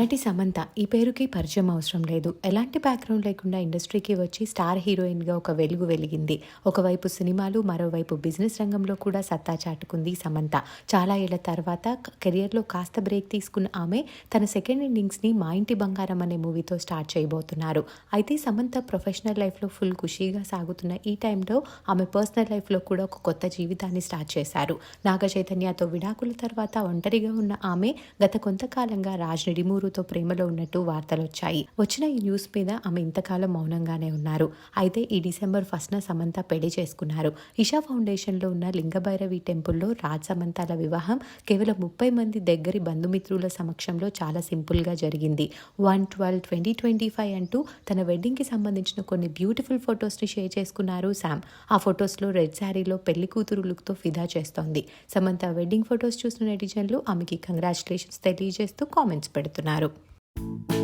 నటి సమంత ఈ పేరుకి పరిచయం అవసరం లేదు. ఎలాంటి బ్యాక్గ్రౌండ్ లేకుండా ఇండస్ట్రీకి వచ్చి స్టార్ హీరోయిన్గా ఒక వెలుగు వెలిగింది. ఒకవైపు సినిమాలు మరోవైపు బిజినెస్ రంగంలో కూడా సత్తా చాటుకుంది సమంత. చాలా ఏళ్ళ తర్వాత కెరియర్లో కాస్త బ్రేక్ తీసుకున్న ఆమె తన సెకండ్ ఇన్నింగ్స్ని మా ఇంటి బంగారం అనే మూవీతో స్టార్ట్ చేయబోతున్నారు. అయితే సమంత ప్రొఫెషనల్ లైఫ్లో ఫుల్ ఖుషీగా సాగుతున్న ఈ టైంలో ఆమె పర్సనల్ లైఫ్లో కూడా ఒక కొత్త జీవితాన్ని స్టార్ట్ చేశారు. నాగ చైతన్యతో విడాకుల తర్వాత ఒంటరిగా ఉన్న ఆమె గత కొంతకాలంగా రాజ్ నిడిమూరుతో ప్రేమలో ఉన్నట్టు వార్తలు వచ్చాయి వచ్చిన ఈ న్యూస్ మీద ఆమె ఇంతకాలం మౌనంగానే ఉన్నారు. అయితే ఈ డిసెంబర్ ఫస్ట్న సమంత పెళ్ళి చేసుకున్నారు. ఇషా ఫౌండేషన్లో ఉన్న లింగభైరవి టెంపుల్లో రాజ్ సమంతాల వివాహం కేవలం ముప్పై మంది దగ్గరి బంధుమిత్రుల సమక్షంలో చాలా సింపుల్గా జరిగింది. One twelve twenty twenty five అంటూ తన వెడ్డింగ్కి సంబంధించిన కొన్ని బ్యూటిఫుల్ ఫొటోస్ని షేర్ చేసుకున్నారు శామ్. ఆ ఫొటోస్లో రెడ్ శారీలో పెళ్ళి కూతురు లుక్తో ఫిదా చేస్తోంది. సమంత వెడ్డింగ్ ఫొటోస్ చూసిన నెటిజన్లు ఆమెకి కంగ్రాచులేషన్స్ తెలియజేస్తూ కామెంట్స్ పెడుతున్నారు. అన్నారు.